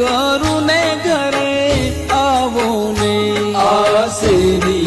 કરું ને ઘરે આવો ને. આ શેરી